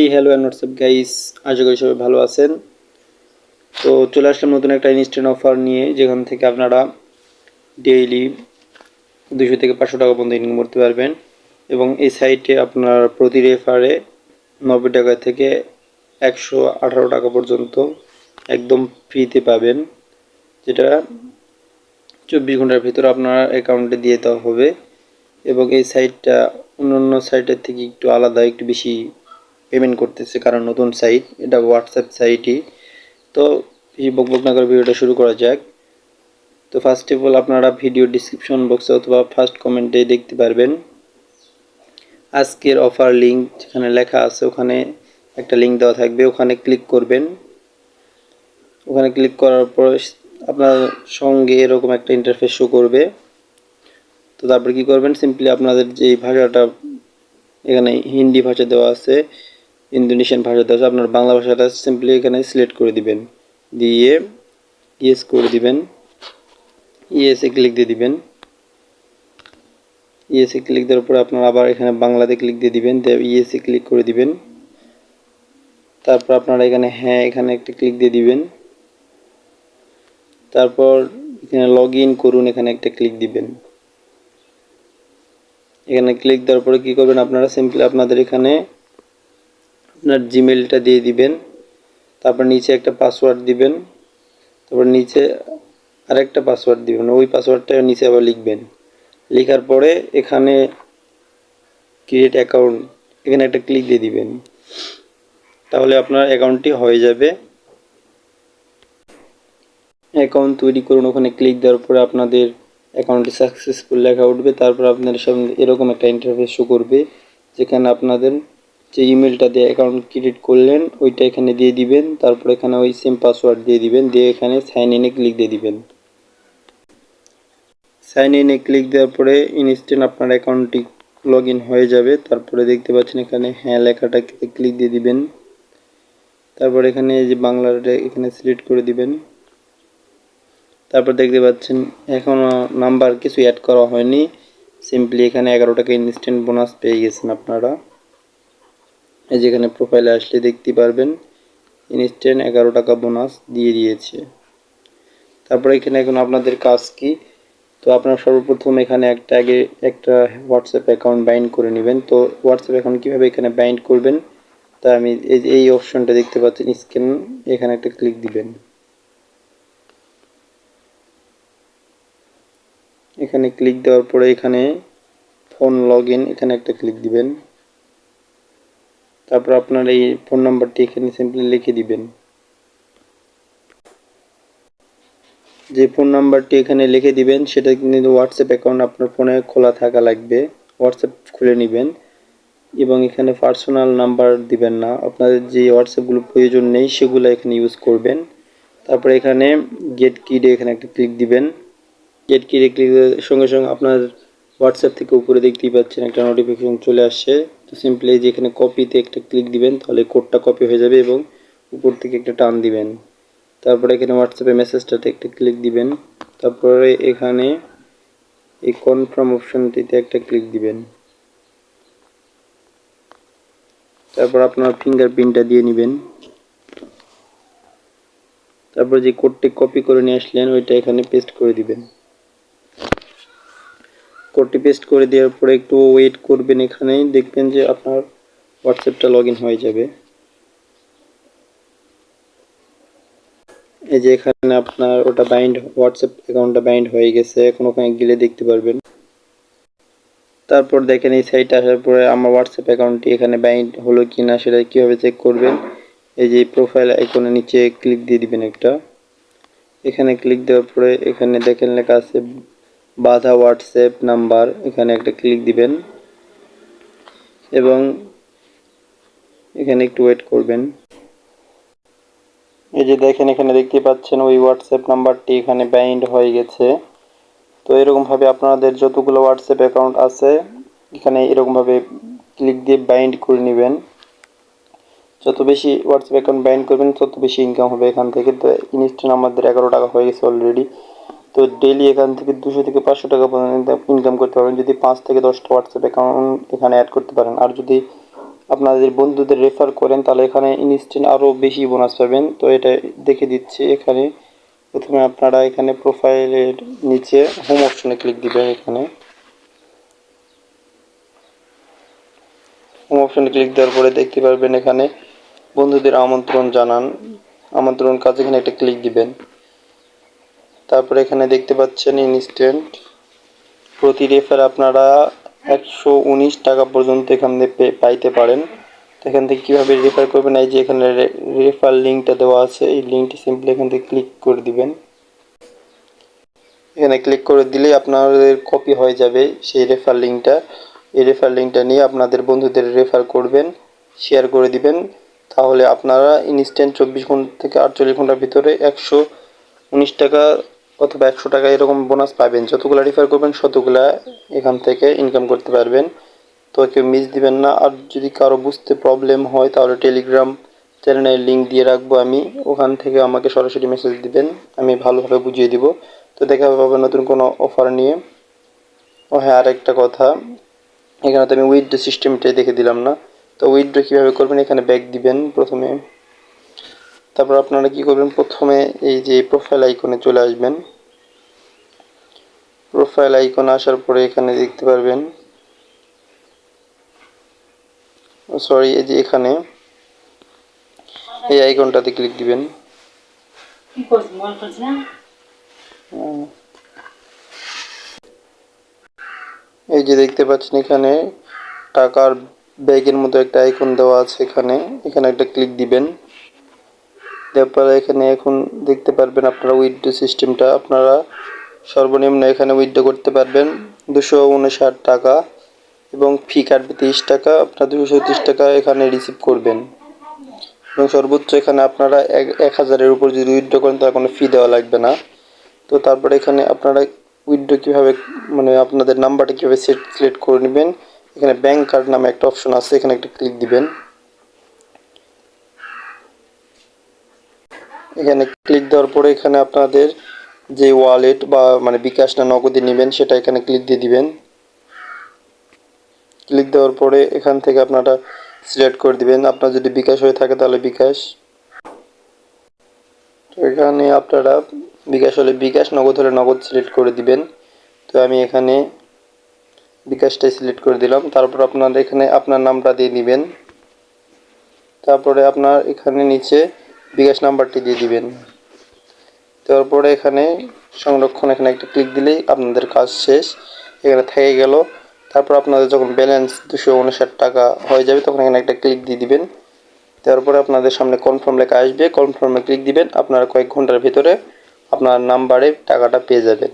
এই hello and what's up guys আশা করি সবাই ভালো আছেন। তো চলে আসলাম নতুন একটা ইনস্ট্যান্ট অফার নিয়ে, যেখান থেকে আপনারা ডেইলি দুশো থেকে পাঁচশো টাকা পর্যন্ত ইনকাম করতে পারবেন। এবং এই সাইটে আপনার প্রতি রেফারে নব্বই টাকা থেকে একশো আঠারো টাকা পর্যন্ত একদম ফ্রিতে পাবেন, যেটা চব্বিশ ঘণ্টার ভিতরে আপনার অ্যাকাউন্টে দিয়ে দেওয়া হবে। এবং এই সাইটটা অন্য অন্য সাইটের থেকে একটু আলাদা, একটু বেশি পেমেন্ট করতেছে, কারণ নতুন সাইট এটা হোয়াটসঅ্যাপ সাইটই তো বেশি বকবক না করে ভিডিওটা শুরু করা যাক। তো ফার্স্ট অফ অল আপনারা ভিডিও ডিসক্রিপশন বক্সে অথবা ফার্স্ট কমেন্টে দেখতে পারবেন। আজকের অফার লিঙ্ক যেখানে লেখা আছে, ওখানে একটা লিঙ্ক দেওয়া থাকবে। ওখানে ক্লিক করবেন। ওখানে ক্লিক করার পর আপনার সঙ্গে এরকম একটা ইন্টারফেস শো করবে। তো তারপর কি করবেন? সিম্পলি আপনাদের যে ভাষাটা এখানে হিন্দি ভাষা দেওয়া আছে ইন্দোনেশিয়ান ভাষা দেওয়া আছে, আপনার বাংলা ভাষাটা সিম্পলি এখানে সিলেক্ট করে দিবেন। দিয়ে ইয়েস করে দিবেন। ইয়েসে ক্লিক দিয়ে দিবেন। ইয়েসে ক্লিক দেওয়ার পর আপনার আবার এখানে বাংলাতে ক্লিক দিয়ে দিবেন ইয়েসে ক্লিক করে দিবেন। তারপর আপনারা এখানে হ্যাঁ এখানে একটা ক্লিক দিয়ে দিবেন। তারপর এখানে লগ করুন, এখানে একটা ক্লিক দিবেন। এখানে ক্লিক দেওয়ার পরে কী করবেন আপনারা? সিম্পলি আপনাদের এখানে আপনার জিমেলটা দিয়ে দিবেন, তারপর নিচে একটা পাসওয়ার্ড দিবেন, তারপর নিচে আরেকটা পাসওয়ার্ড দিবেন, ওই পাসওয়ার্ডটা নিচে আবার লিখবেন। লেখার পরে এখানে ক্রিয়েট অ্যাকাউন্ট এখানে একটা ক্লিক দিয়ে দিবেন। তাহলে আপনার অ্যাকাউন্টটি হয়ে যাবে। অ্যাকাউন্ট তৈরি করুন, ওখানে ক্লিক দেওয়ার পরে আপনাদের অ্যাকাউন্টটি সাকসেসফুল লেখা উঠবে, তারপর আপনাদের সামনে এরকম একটা ইন্টারফেস শো করবে, যেখানে আপনাদের যে ইমেলটা দিয়ে অ্যাকাউন্ট ক্রিয়েট করলেন, ওইটা এখানে দিয়ে দিবেন, তারপর এখানে ওই সেম পাসওয়ার্ড দিয়ে দিবেন, দিয়ে এখানে সাইন ইনে ক্লিক দিয়ে দিবেন। সাইন ইনে ক্লিক দেওয়ার পরে ইনস্ট্যান্ট আপনার অ্যাকাউন্টটি লগ হয়ে যাবে, তারপরে দেখতে পাচ্ছেন এখানে হ্যাঁ লেখাটা ক্লিক দিয়ে দিবেন। তারপর এখানে যে বাংলাটা এখানে সিলেক্ট করে দিবেন। তারপর দেখতে পাচ্ছেন এখনও নাম্বার কিছু অ্যাড করা হয়নি। সিম্পলি এখানে এগারো টাকা ইনস্ট্যান্ট বোনাস পেয়ে গেছেন আপনারা। এই যেখানে প্রোফাইলে আসলে দেখতে পারবেন ইনস্ট্যান্ট এগারো টাকা বোনাস দিয়ে দিয়েছে। তারপরে এখানে এখন আপনাদের কাজ কি? তো আপনার সর্বপ্রথম এখানে একটা আগে একটা হোয়াটসঅ্যাপ অ্যাকাউন্ট বাইন্ড করে নেবেন। তো হোয়াটসঅ্যাপ অ্যাকাউন্ট কীভাবে এখানে বাইন্ড করবেন? তা আমি এই এই অপশনটা দেখতে পাচ্ছেন স্ক্যান এখানে একটা ক্লিক দিবেন। এখানে ক্লিক দেওয়ার পরে এখানে ফোন লগ এখানে একটা ক্লিক দিবেন। তারপর আপনার এই ফোন নাম্বারটি এখানে সিম্পলি লিখে দিবেন। যে ফোন নাম্বারটি এখানে লিখে দিবেন, সেটা কিন্তু হোয়াটসঅ্যাপ অ্যাকাউন্ট আপনার ফোনে খোলা থাকা লাগবে। হোয়াটসঅ্যাপ খুলে নেবেন এবং এখানে পার্সোনাল নাম্বার দিবেন না। আপনাদের যে হোয়াটসঅ্যাপগুলো প্রয়োজন নেই, সেগুলো এখানে ইউজ করবেন। তারপরে এখানে গেট কিডে এখানে একটা ক্লিক দিবেন। গেট কিডে ক্লিক সঙ্গে সঙ্গে আপনার হোয়াটসঅ্যাপ থেকে উপরে দেখতেই পাচ্ছেন একটা নোটিফিকেশন চলে আসছে। তো সিম্পলি যে এখানে কপিতে একটা ক্লিক দিবেন, তাহলে কোডটা কপি হয়ে যাবে এবং উপর থেকে একটা টান দিবেন। তারপরে এখানে হোয়াটসঅ্যাপে মেসেজটাতে একটা ক্লিক দিবেন। তারপরে এখানে এই কনফার্ম অপশনটিতে একটা ক্লিক দিবেন। তারপর আপনার ফিঙ্গার ফিঙ্গারপ্রিন্টটা দিয়ে নেবেন। তারপর যে কোডটি কপি করে নিয়ে আসলেন, ওইটা এখানে পেস্ট করে দিবেন। কোডটি পেস্ট করে দেওয়ার পরে একটু ওয়েট করবেন এখানেই, দেখবেন যে আপনার হোয়াটসঅ্যাপটা লগ হয়ে যাবে। এই যে এখানে আপনার ওটা বাইন্ড হোয়াটসঅ্যাপ অ্যাকাউন্টটা বাইন্ড হয়ে গেছে, এখন ওখানে গেলে দেখতে পারবেন। তারপর দেখেন এই সাইটে আসার পরে আমার হোয়াটসঅ্যাপ অ্যাকাউন্টটি এখানে বাইন্ড হলো কি না সেটা কীভাবে চেক করবেন, এই যে প্রোফাইল আইকনের নিচে ক্লিক দিয়ে দিবেন একটা। এখানে ক্লিক দেওয়ার পরে এখানে দেখেন লেখা আছে বাধা হোয়াটসঅ্যাপ নাম্বার, এখানে একটা ক্লিক দিবেন এবং এখানে একটু ওয়েট করবেন। এই যে দেখেন, এখানে দেখতে পাচ্ছেন ওই হোয়াটসঅ্যাপ নাম্বারটি এখানে বাইন্ড হয়ে গেছে। তো এরকমভাবে আপনাদের যতগুলো হোয়াটসঅ্যাপ অ্যাকাউন্ট আছে, এখানে এরকমভাবে ক্লিক দিয়ে বাইন্ড করে নেবেন। যত বেশি হোয়াটসঅ্যাপ অ্যাকাউন্ট বাইন্ড করবেন, তত বেশি ইনকাম হবে এখান থেকে। তো ইনস্ট্যান্ট আমাদের এগারো টাকা হয়ে গেছে অলরেডি তো ডেলি এখান থেকে দুশো থেকে পাঁচশো টাকা পর্যন্ত ইনকাম করতে পারবেন। যদি পাঁচ থেকে দশটা হোয়াটসঅ্যাপ অ্যাকাউন্ট এখানে অ্যাড করতে পারেন। আর যদি আপনাদের বন্ধুদের রেফার করেন, তাহলে এখানে ইনস্ট্যান্ট আরও বেশি বোনাস পাবেন। তো এটা দেখে দিচ্ছি এখানে। প্রথমে আপনারা এখানে প্রোফাইলের নিচে হোম অপশনে ক্লিক দিবেন এখানে। হোম অপশনে ক্লিক দেওয়ার পরে দেখতে পারবেন এখানে বন্ধুদের আমন্ত্রণ জানান। আমন্ত্রণ কাজ এখানে একটা ক্লিক দিবেন। তারপরে এখানে দেখতে পাচ্ছেন ইনস্ট্যান্ট প্রতি রেফার আপনারা একশো উনিশ টাকা পর্যন্ত এখান থেকে পাইতে পারেন। এখান থেকে কীভাবে রেফার করবেন? এই যে এখানে রেফার লিঙ্কটা দেওয়া আছে। এই লিঙ্কটি সিম্পলি এখান থেকে ক্লিক করে দিবেন। এখানে ক্লিক করে দিলেই আপনাদের কপি হয়ে যাবে সেই রেফার লিঙ্কটা এই রেফার লিঙ্কটা নিয়ে আপনাদের বন্ধুদের রেফার করবেন শেয়ার করে দিবেন। তাহলে আপনারা ইনস্ট্যান্ট চব্বিশ ঘণ্টা থেকে আটচল্লিশ ঘণ্টার ভিতরে একশো উনিশ টাকা অথবা একশো টাকা এরকম বোনাস পাবেন। যতগুলো রেফার করবেন ততগুলা এখান থেকে ইনকাম করতে পারবেন। তো কেউ মিস দিবেন না। আর যদি কারও বুঝতে প্রবলেম হয়, তাহলে টেলিগ্রাম চ্যানেলের লিঙ্ক দিয়ে রাখব আমি। ওখান থেকে আমাকে সরাসরি মেসেজ দিবেন। আমি ভালোভাবে বুঝিয়ে দিব। তো দেখা হবে নতুন কোনো অফার নিয়ে। ও হ্যাঁ আর একটা কথা। এখানে তো আমি উইথড্রো সিস্টেমটাই দেখে দিলাম না। তো উইথড্রো কীভাবে করবেন? এখানে ব্যাগ দিবেন প্রথমে। তারপর আপনারা কি করবেন? প্রথমে এই যে প্রোফাইল আইকনে চলে আসবেন। প্রোফাইল আইকন আসার পরে এখানে দেখতে পারবেন। সরি এই যে এখানে এই আইকনটাতে ক্লিক দিবেন। মনে এই যে দেখতে পাচ্ছেন এখানে টাকার ব্যাগের মতো একটা আইকন দেওয়া আছে এখানে। এখানে একটা ক্লিক দিবেন। পরে এখানে এখন দেখতে পারবেন আপনারা উইথড্রো সিস্টেমটা আপনারা সর্বনিম্ন এখানে উইথড্রো করতে পারবেন দুশো উনষাট টাকা এবং ফি কাটবে তিরিশ টাকা আপনার দুশো টাকা এখানে রিসিভ করবেন। এবং সর্বোচ্চ এখানে আপনারা এক এক হাজারের উপর যদি উইথড্রো করেন তার কোনো ফি দেওয়া লাগবে না। তো তারপরে এখানে আপনারা উইথড্রো কীভাবে মানে আপনাদের নাম্বারটা কীভাবে সেট সিলেক্ট করে নেবেন এখানে ব্যাংক কার্ড নামে একটা অপশন আছে এখানে একটা ক্লিক দিবেন। এখানে ক্লিক দেওয়ার পরে এখানে আপনাদের যে ওয়ালেট বা মানে বিকাশ না নগদে নেবেন সেটা এখানে ক্লিক দিয়ে দিবেন। ক্লিক দেওয়ার পরে এখান থেকে আপনারা সিলেক্ট করে দিবেন। আপনার যদি বিকাশ হয়ে থাকে তাহলে বিকাশ। তো এখানে আপনারা বিকাশ হলে বিকাশ, নগদ হলে নগদ সিলেক্ট করে দিবেন। তো আমি এখানে বিকাশটাই সিলেক্ট করে দিলাম। তারপর আপনার এখানে আপনার নামটা দিয়ে দিবেন। তারপরে আপনার এখানে নিচে বিকাশ নাম্বারটি দিয়ে দিবেন। তারপরে এখানে সংরক্ষণ, এখানে একটা ক্লিক দিলেই আপনাদের কাজ শেষ। এখানে থেকে গেল। তারপর আপনাদের যখন ব্যালেন্স দুশো উনষাট টাকা হয়ে যাবে, তখন এখানে একটা ক্লিক দিয়ে দিবেন। তারপরে আপনাদের সামনে কনফার্ম লেখা আসবে। কনফার্মে ক্লিক দিবেন। আপনারা কয়েক ঘণ্টার ভিতরে আপনার নাম্বারে টাকাটা পেয়ে যাবেন।